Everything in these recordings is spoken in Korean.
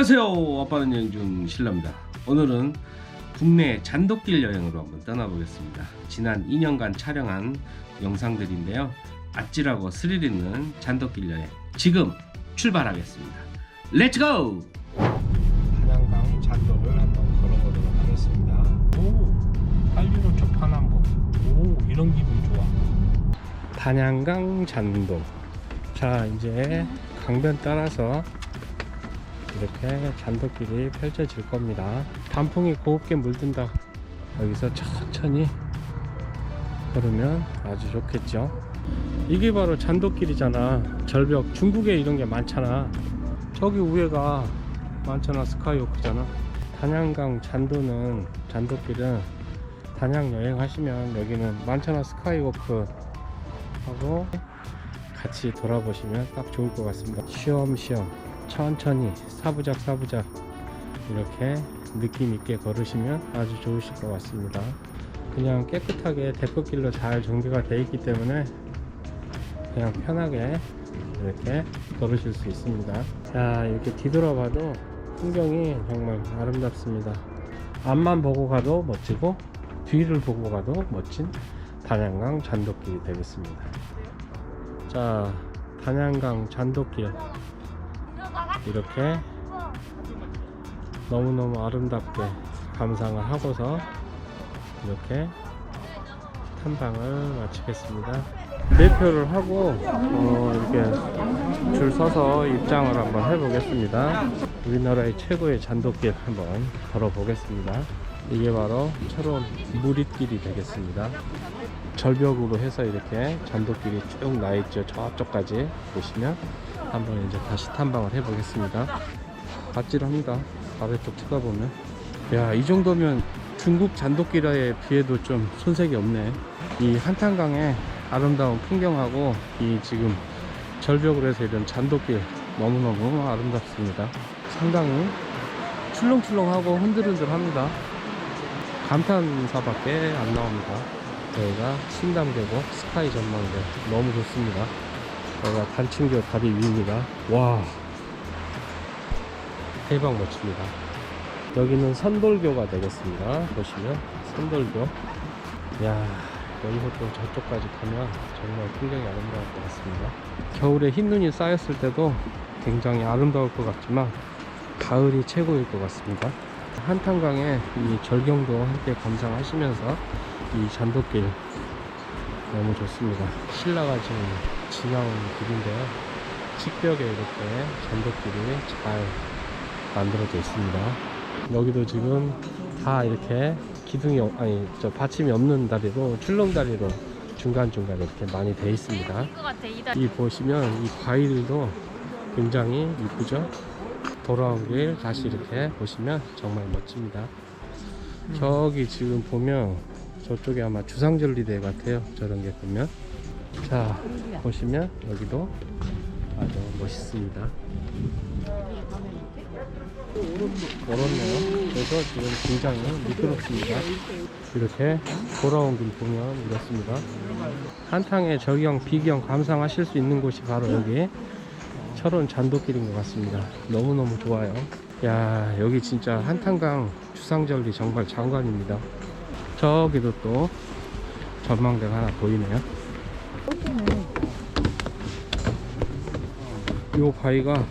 안녕하세요. 아빠는 여행중 신라입니다. 오늘은 국내 잔돗길 여행으로 한번 떠나보겠습니다. 지난 2년간 촬영한 영상들인데요. 아찔하고 스릴 있는 잔돗길 여행 지금 출발하겠습니다. 렛츠고! 한양강 잔도를 한번 걸어보도록 하겠습니다. 오, 815초 파남보. 오, 이런 기분 좋아. 단양강 잔도. 자, 이제 강변 따라서 이렇게 잔도길이 펼쳐질 겁니다. 단풍이 곱게 물든다. 여기서 천천히 걸으면 아주 좋겠죠. 이게 바로 잔도길이잖아. 절벽. 중국에 이런 게 많잖아. 저기 위에가 많잖아 스카이워크잖아 단양강 잔도는 잔도길은 단양 여행하시면 여기는 만천하 스카이워크 하고 같이 돌아보시면 딱 좋을 것 같습니다 쉬엄쉬엄 천천히 사부작 사부작 이렇게 느낌 있게 걸으시면 아주 좋으실 것 같습니다. 그냥 깨끗하게 대포길로 잘 정비가 되어 있기 때문에 그냥 편하게 이렇게 걸으실 수 있습니다. 자 이렇게 뒤돌아봐도 풍경이 정말 아름답습니다. 앞만 보고 가도 멋지고 뒤를 보고 가도 멋진 단양강 잔도길이 되겠습니다. 자 단양강 잔도길 이렇게 너무너무 아름답게 감상을 하고서 이렇게 탐방을 마치겠습니다 매표를 하고 어, 이렇게 줄 서서 입장을 한번 해보겠습니다. 우리나라의 최고의 잔도길 한번 걸어보겠습니다. 이게 바로 철원 무리길이 되겠습니다. 절벽으로 해서 이렇게 잔도길이 쭉 나있죠. 저쪽까지 보시면 한번 이제 다시 탐방을 해보겠습니다. 아찔합니다. 아래쪽 쳐다보면. 야, 이 정도면 중국 잔도길에 비해도 좀 손색이 없네. 이 한탄강에 아름다운 풍경하고 이 지금 절벽으로 해서 이런 잔도길 너무너무 아름답습니다. 상당히 출렁출렁하고 흔들흔들합니다. 감탄사밖에 안 나옵니다. 여기가 신담계곡 스카이 전망대 너무 좋습니다. 여기가 단층교 다리 위입니다. 와 대박 멋집니다. 여기는 선돌교가 되겠습니다. 보시면 선돌교. 야 여기서 또 저쪽까지 가면 정말 풍경이 아름다울 것 같습니다. 겨울에 흰 눈이 쌓였을 때도 굉장히 아름다울 것 같지만 가을이 최고일 것 같습니다. 한탄강의 이 절경도 함께 감상하시면서 이 잔도길 너무 좋습니다. 신라가 지금 지나온 길인데요. 직벽에 이렇게 잔도길이 잘 만들어져 있습니다. 여기도 지금 다 이렇게 기둥이 없- 아니 저 받침이 없는 다리로 출렁다리로 중간중간 이렇게 많이 돼 있습니다. 이 보시면 이 과일도 굉장히 이쁘죠? 돌아온 길 다시 이렇게 보시면 정말 멋집니다. 저기 지금 보면 저쪽에 아마 주상절리대 같아요. 저런 게 보면 자 보시면 여기도 아주 멋있습니다. 멀었네요. 그래서 지금 굉장히 미끄럽습니다. 이렇게 돌아온 길 보면 이렇습니다. 한탕의 저경, 비경 감상하실 수 있는 곳이 바로 여기 철원 잔도길인 것 같습니다. 너무너무 좋아요. 야, 여기 진짜 한탄강 주상절리 정말 장관입니다. 저기도 또 전망대가 하나 보이네요. 이 바위가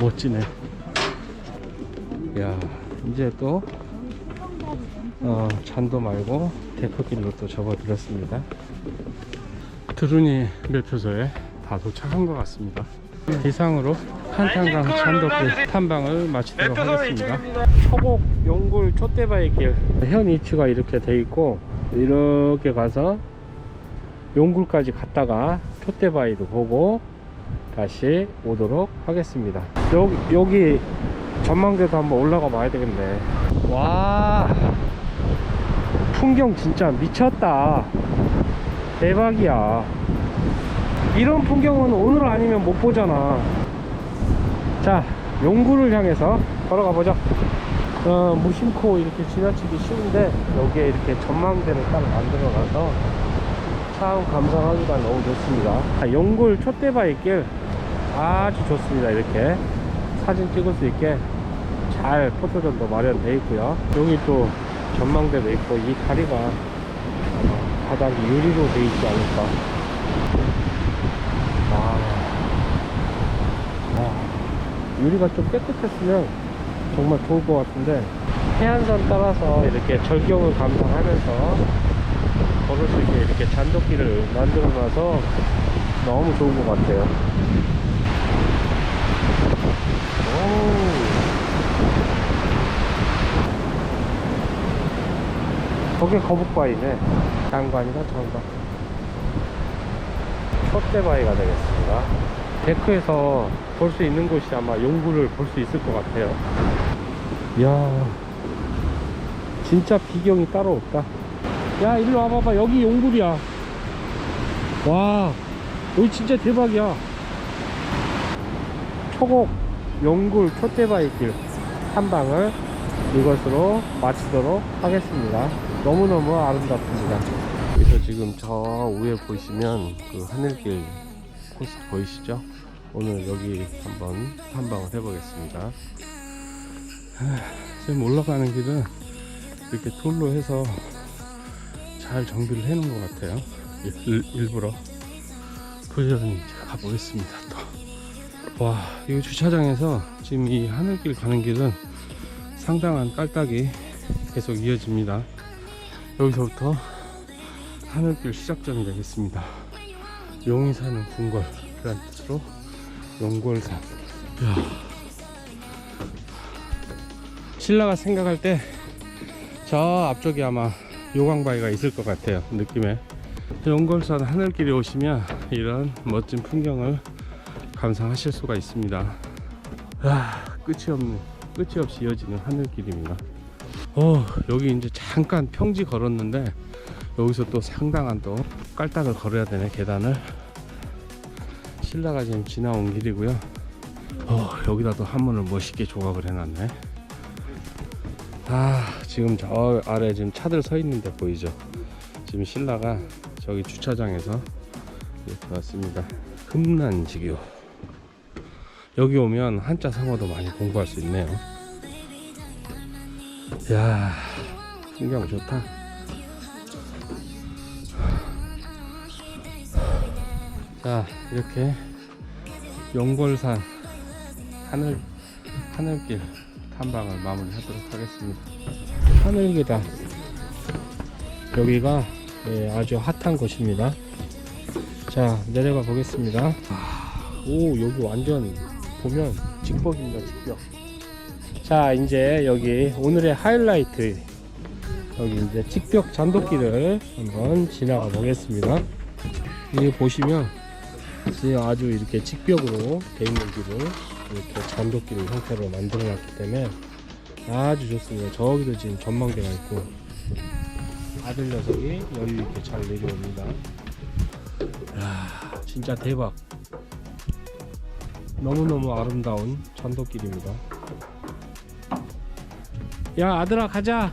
멋지네. 야, 이제 또 어, 잔도 말고 대포길로 또 접어들었습니다. 드루니 멜표소에 다 도착한 것 같습니다. 이상으로 한탄강 잔도길 탐방을 마치도록 하겠습니다. 초곡 용굴 촛대바위 길. 현 위치가 이렇게 돼 있고 이렇게 가서 용굴까지 갔다가 촛대바위도 보고 다시 오도록 하겠습니다. 여기, 여기 전망대도 한번 올라가 봐야 되겠네. 와, 풍경 진짜 미쳤다. 대박이야. 이런 풍경은 오늘 아니면 못 보잖아. 자, 용구를 향해서 걸어가 보자. 어, 무심코 이렇게 지나치기 쉬운데 여기에 이렇게 전망대를 딱 만들어 놔서 참 감상하기가 너무 좋습니다. 아, 용굴 촛대바위길 아주 좋습니다. 이렇게 사진 찍을 수 있게 잘 포토존도 마련되어 있고요. 여기 또 전망대도 있고 이 다리가 바닥이 유리로 되어 있지 않을까. 아, 아, 유리가 좀 깨끗했으면 정말 좋을 것 같은데 해안선 따라서 이렇게 절경을 감상하면서 걸을 수 있게 이렇게 잔도길을 만들어 놔서 너무 좋은 것 같아요. 오. 저게 거북바위네. 장관이다, 장관. 첫대바위가 되겠습니다. 데크에서 볼 수 있는 곳이 아마 용구를 볼 수 있을 것 같아요. 이야, 진짜 비경이 따로 없다. 야, 일로 와봐봐. 여기 용굴이야. 와, 여기 진짜 대박이야. 초곡 용굴 촛대바위길 탐방을 이것으로 마치도록 하겠습니다. 너무너무 아름답습니다. 그래서 지금 저 위에 보시면 그 하늘길 코스 보이시죠? 오늘 여기 한번 탐방을 해보겠습니다. 하, 지금 올라가는 길은 이렇게 돌로 해서 잘 정비를 해 놓은 것 같아요. 일, 일부러. 부지런히 가보겠습니다. 또. 와, 이 주차장에서 지금 이 하늘길 가는 길은 상당한 깔딱이 계속 이어집니다. 여기서부터 하늘길 시작점이 되겠습니다. 용이 사는 궁궐이라는 뜻으로 용골산. 이야. 신라가 생각할 때 저 앞쪽에 아마 요광바위가 있을 것 같아요. 느낌에. 용골산 하늘길에 오시면 이런 멋진 풍경을 감상하실 수가 있습니다. 아, 끝이 없는, 끝이 없이 이어지는 하늘길입니다. 어, 여기 이제 잠깐 평지 걸었는데 여기서 또 상당한 또 깔딱을 걸어야 되네 계단을. 신라가 지금 지나온 길이고요. 어, 여기다 또 한문을 멋있게 조각을 해놨네. 아, 지금 저 아래 지금 차들 서 있는데 보이죠? 지금 신라가 저기 주차장에서 이렇게 왔습니다. 흠난지교. 여기 오면 한자 상어도 많이 공부할 수 있네요. 야 풍경 좋다. 자, 이렇게 용골산 하늘 하늘길 탐방을 마무리하도록 하겠습니다. 하늘계단 여기가 예, 아주 핫한 곳입니다. 자 내려가 보겠습니다. 아, 오 여기 완전 보면 직벽입니다 직벽. 자 이제 여기 오늘의 하이라이트 여기 이제 직벽 잔도길을 한번 지나가 보겠습니다. 여기 보시면 지금 아주 이렇게 직벽으로 돼 있는 길을 이렇게 잔도길 형태로 만들어 놨기 때문에 아주 좋습니다. 저기도 지금 전망대가 있고 아들 녀석이 여유 있게 잘 내려옵니다. 야, 진짜 대박. 너무너무 아름다운 잔도길입니다. 야, 아들아 가자.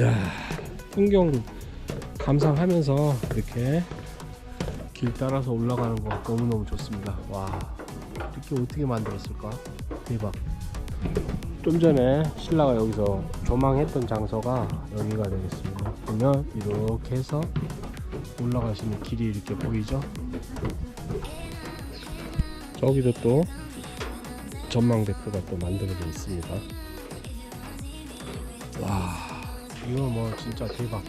야, 풍경 감상하면서 이렇게 길 따라서 올라가는 거 너무너무 좋습니다. 와, 이렇게 어떻게 만들었을까? 대박. 좀 전에 신라가 여기서 조망했던 장소가 여기가 되겠습니다. 보면 이렇게 해서 올라가시는 길이 이렇게 보이죠? 저기도 또 전망대표가 또 만들어져 있습니다. 와, 이거 뭐 진짜 대박.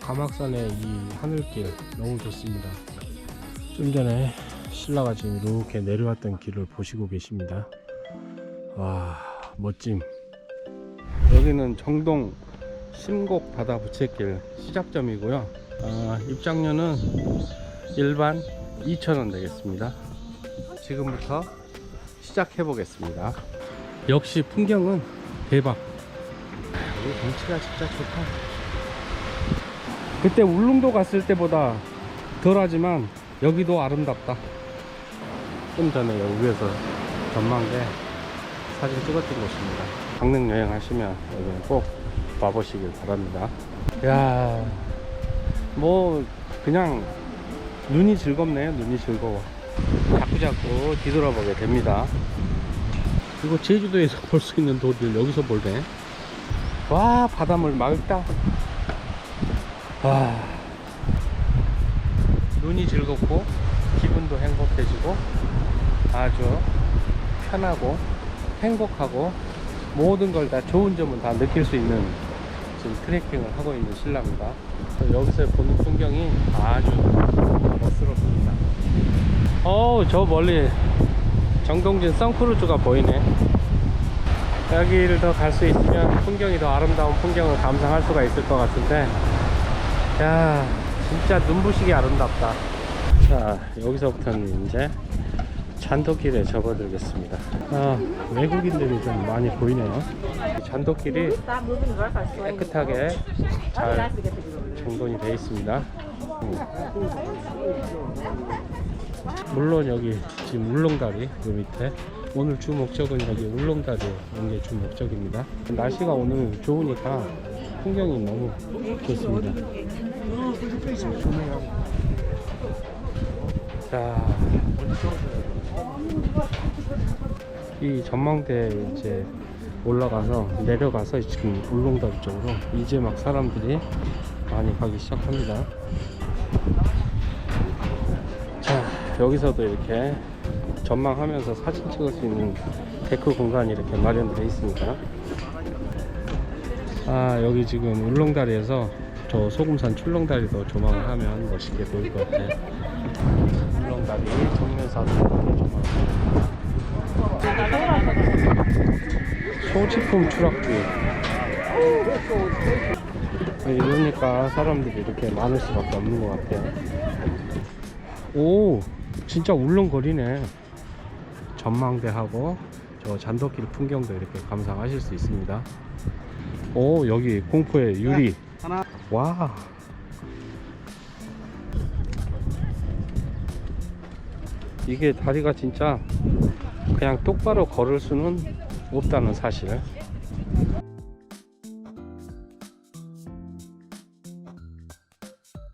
가막산의 이 하늘길 너무 좋습니다. 좀 전에 신라가 지금 이렇게 내려왔던 길을 보시고 계십니다. 와 멋짐. 여기는 정동 신곡 바다 부채길 시작점이고요. 아, 입장료는 일반 2,000원 되겠습니다. 지금부터 시작해 보겠습니다. 역시 풍경은 대박. 여기 경치가 진짜 좋다. 그때 울릉도 갔을 때보다 덜하지만 여기도 아름답다. 좀 전에 여기 위에서 전망대 사진 찍었던 곳입니다. 강릉 여행 하시면 여기 꼭 와보시길 바랍니다. 야, 뭐 그냥 눈이 즐겁네요. 눈이 즐거워. 자꾸자꾸 뒤돌아보게 됩니다. 이거 제주도에서 볼 수 있는 돌을 여기서 볼래? 와 바닷물 맑다. 와 눈이 즐겁고 기분도 행복해지고 아주 편하고 행복하고 모든 걸 다 좋은 점은 다 느낄 수 있는 지금 트레킹을 하고 있는 신라입니다. 여기서 보는 풍경이 아주 멋스럽습니다. 어우 저 멀리 정동진 선크루즈가 보이네. 여기를 더 갈 수 있으면 풍경이 더 아름다운 풍경을 감상할 수가 있을 것 같은데 야 진짜 눈부시게 아름답다. 자 여기서부터는 이제 잔도길에 접어들겠습니다. 아, 외국인들이 좀 많이 보이네요. 이 잔도길이 깨끗하게 잘 정돈이 되어 있습니다. 음. 물론 여기 지금 울릉다리 그 밑에 오늘 주 목적은 여기 울릉다리에 온게 주 목적입니다. 날씨가 오늘 좋으니까 풍경이 너무 좋습니다. 자, 이 전망대에 이제 올라가서 내려가서 지금 울릉도리 쪽으로 이제 막 사람들이 많이 가기 시작합니다. 자, 여기서도 이렇게 전망하면서 사진 찍을 수 있는 데크 공간이 이렇게 마련되어 있습니다. 아, 여기 지금 울릉다리에서 저 소금산 출렁다리도 조망을 하면 멋있게 보일 것 같아요. 울릉다리 정면사도 이렇게. 소지품 추락길. 이러니까 사람들이 이렇게 많을 수밖에 없는 것 같아요. 오, 진짜 울렁거리네. 전망대하고 저 잔도길 풍경도 이렇게 감상하실 수 있습니다. 오, 여기 공포의 유리. 와. 이게 다리가 진짜 그냥 똑바로 걸을 수는 없다는 사실.